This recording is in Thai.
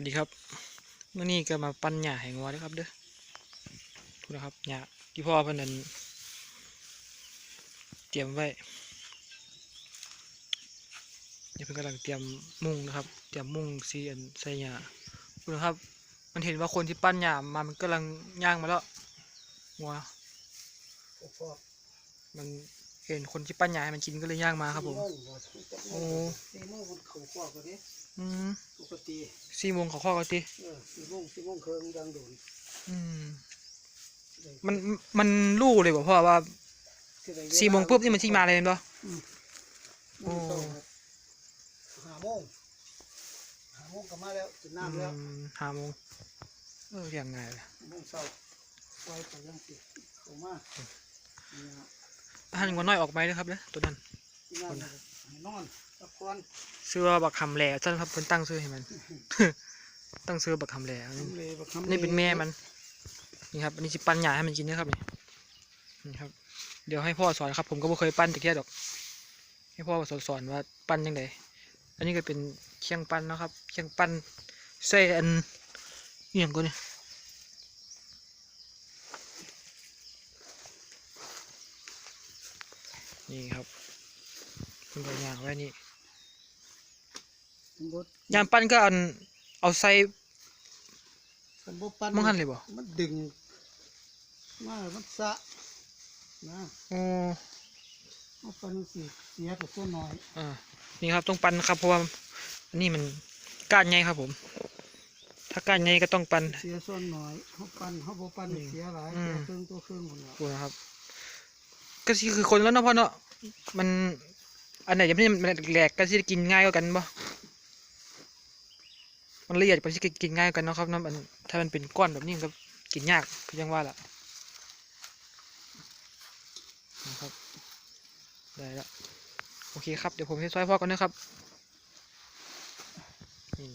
วัสดีครับเมื่อนี้ก็มาปั้นหญ้าให้งัวเด้อครับเด้อทุกนะครับหญ้าที่พ่อเพิ่นนั้นเตรียมไว้เดี๋ยวเพิ่นกำลังเตรียมมุ้งนะครับ เตรียมมุ้งซีอันใส่หญ้าทุกนะครับ มันเห็นว่าคนที่ปั้นหญ้ามามันกำลังย่างมาแล้วงัวมันเห็นคนที่ปั้นหญ้าให้มันกินก็เลยย่างมาครับผมโอ้สี่โมงมันเขาขวากว่านี้อืมปกติ สี่โมงเขาข้อกันทีเออสี่โมงสี่โมงเคิงดังโดนอืมมันมันรู้เลยบอกพ่อว่าสิได้เวลาสี่โมงปุ๊บนี่มันที่มาเลยเห็นปะโอ้มันต้องห้าโมงห้าโมงก็มาแล้วกินน้ำแล้วอืมห้าโมงเออยังไงล่ะห้าโมงเช้าไว้ไปยังสิเข้ามาเนี่ยท่านงัวน้อยออกไหมนะครับเนี่ยตัวนั้นกินน้ำให้นอนพักผ่อน ซื้อว่าบักคำแหล่ท่านครับเพิ่นตั้งซื้อให้มัน ตั้งซื้อบักคำแหล่ทำเลยบักคำนี่เป็นแม่มัน นี่ครับอันนี้สิปั้นหญ้าให้มันกินนะครับนี่นี่ครับ เดี๋ยวให้พ่อสอนครับ ผมก็ไม่เคยปั้นตะเกียดอก ให้พ่อสอนสอนว่าปั้นยังไงอันนี้ก็เป็นเคียงปั้นนะครับเคียงปั้นใส่อันอหย่างก็นี่นี่ครับคุณก็ย่างไว้นี่ บดยามปั้นก็เอาเอาใส่กันบปั้นมังหันเลยบ่ มันดึงมามันสะนะโอ้เอาปั้นสิเสียกับตัวน้อยอ่านี่ครับต้องปั้นครับเพราะว่าอันนี้มันก้านใหญ่ครับผม ถ้าก้านใหญ่ก็ต้องปั้น เสียส่วนน้อยเขาปั้นเขาบ่ปั้นอืมเสียหลายอืมตัวครึ่งตัวครึ่งหมดแล้วดูนะครับ ก็สิคือคนแล้วเนาะพ่อเนาะมันอันไหนจะไม่มันแหลกก็สิกินง่ายกว่ากันบ่ มันละเอียดไปที่กินง่ายกันนะครับนะมันถ้ามันเป็นก้อนแบบนี้ก็กินยากคือยังว่าล่ะนะครับได้แล้วโอเคครับเดี๋ยวผมให้ซอยพ่อก่อนนะครับนี่